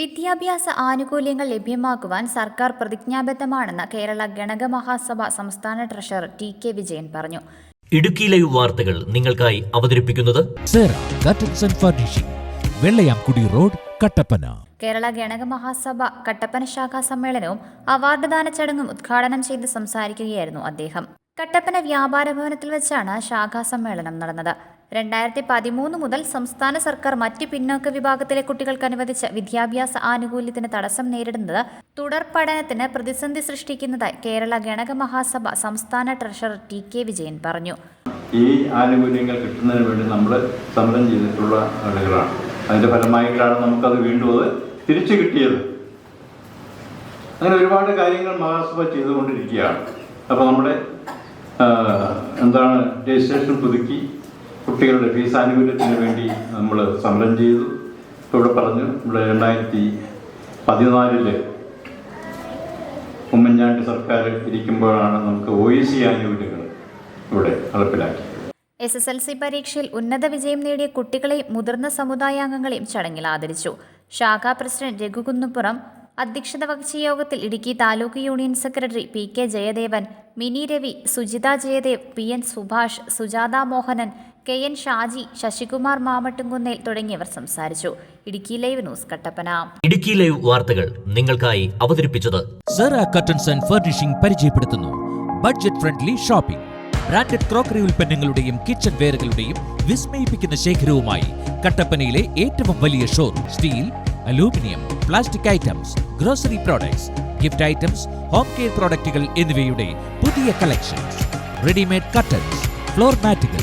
വിദ്യാഭ്യാസ ആനുകൂല്യങ്ങൾ ലഭ്യമാക്കുവാൻ സർക്കാർ പ്രതിജ്ഞാബദ്ധമാണെന്ന് കേരള ഗണക മഹാസഭ സംസ്ഥാന ട്രഷറർ ടി കെ വിജയൻ പറഞ്ഞു. ഇടുക്കി ലൈവ് വാർത്തകൾ നിങ്ങൾക്കായി അവതരിപ്പിക്കുന്നത് വെള്ളയാംകുടി റോഡ് കട്ടപ്പന. കേരള ഗണക മഹാസഭ കട്ടപ്പന ശാഖാ സമ്മേളനവും അവാർഡ് ദാന ചടങ്ങും ഉദ്ഘാടനം ചെയ്ത് സംസാരിക്കുകയായിരുന്നു അദ്ദേഹം. കട്ടപ്പന വ്യാപാര ഭവനത്തിൽ വെച്ചാണ് ശാഖാ സമ്മേളനം നടന്നത്. രണ്ടായിരത്തി പതിമൂന്ന് മുതൽ സംസ്ഥാന സർക്കാർ മറ്റ് പിന്നോക്ക വിഭാഗത്തിലെ കുട്ടികൾക്ക് അനുവദിച്ച വിദ്യാഭ്യാസ ആനുകൂല്യത്തിന് തടസ്സം നേരിടുന്നത് തുടർ പഠനത്തിന് പ്രതിസന്ധി സൃഷ്ടിക്കുന്നതായി കേരള ഗണക മഹാസഭ സംസ്ഥാന ട്രഷറർ ടി കെ വിജയൻ പറഞ്ഞു. ഈ ആനുകൂല്യങ്ങൾ കിട്ടുന്നതിന് വേണ്ടി നമ്മൾ സമരം ചെയ്തിട്ടുള്ള ആളുകളാണ്. അതിന്റെ ഫലമായിട്ടാണ് നമുക്കത് വീണ്ടും അത് തിരിച്ചു കിട്ടിയത്. അങ്ങനെ ഒരുപാട് കാര്യങ്ങൾ മഹാസഭ ചെയ്തുകൊണ്ടിരിക്കുകയാണ്. അപ്പോൾ നമ്മുടെ എന്താണ് രജിസ്ട്രേഷൻ പുതുക്കി കുട്ടികളുടെ ഫീസ് ആനുകൂല്യത്തിന് വേണ്ടി നമ്മൾ സമരം ചെയ്തു. ഇവിടെ പറഞ്ഞു ഇവിടെ രണ്ടായിരത്തി പതിനാലിൽ ഉമ്മൻചാണ്ടി സർക്കാർ ഇരിക്കുമ്പോഴാണ് നമുക്ക് ഒ ഇ സി ആനുകൂല്യങ്ങൾ ഇവിടെ നടപ്പിലാക്കിയത്. എസ് എസ് എൽ സി പരീക്ഷയിൽ ഉന്നത വിജയം നേടിയ കുട്ടികളെയും മുതിർന്ന സമുദായാംഗങ്ങളെയും ചടങ്ങിൽ ആദരിച്ചു. ശാഖാ പ്രസിഡന്റ് രഘുകുന്നുപുറം അധ്യക്ഷത വഹിച്ച യോഗത്തിൽ Idukki taluk union secretary P K Jayadevan Mini Ravi Sujitha Jayadev P N Subhash Sujatha Mohanan K N Shaji Sasikumar Mamattumkunnel തുടങ്ങിയവർ സംസാരിച്ചു. Idukki live news Kattappana. Idukki live വാർത്തകൾ നിങ്ങൾക്കായി അവതരിപ്പിച്ചത് സെറ ആൻഡ് ഫർണിഷിംഗ് പരിചയപ്പെടുത്തുന്നു. Budget friendly shopping branded crockery ഉൽപ്പന്നങ്ങളുടെയും kitchen വെയറുകളുടെയും വിസ്മയിപ്പിക്കുന്ന ശേഖരവുമായി കട്ടപ്പനയിലെ ഏറ്റവും വലിയ showroom steel aluminium plastic items grocery products gift items home care പ്രോഡക്റ്റുകൾ എന്നിവയുടെ പുതിയ കളക്ഷൻസ് റെഡിമെയ്ഡ് കട്ടൻസ് ഫ്ലോർ മാറ്റുകൾ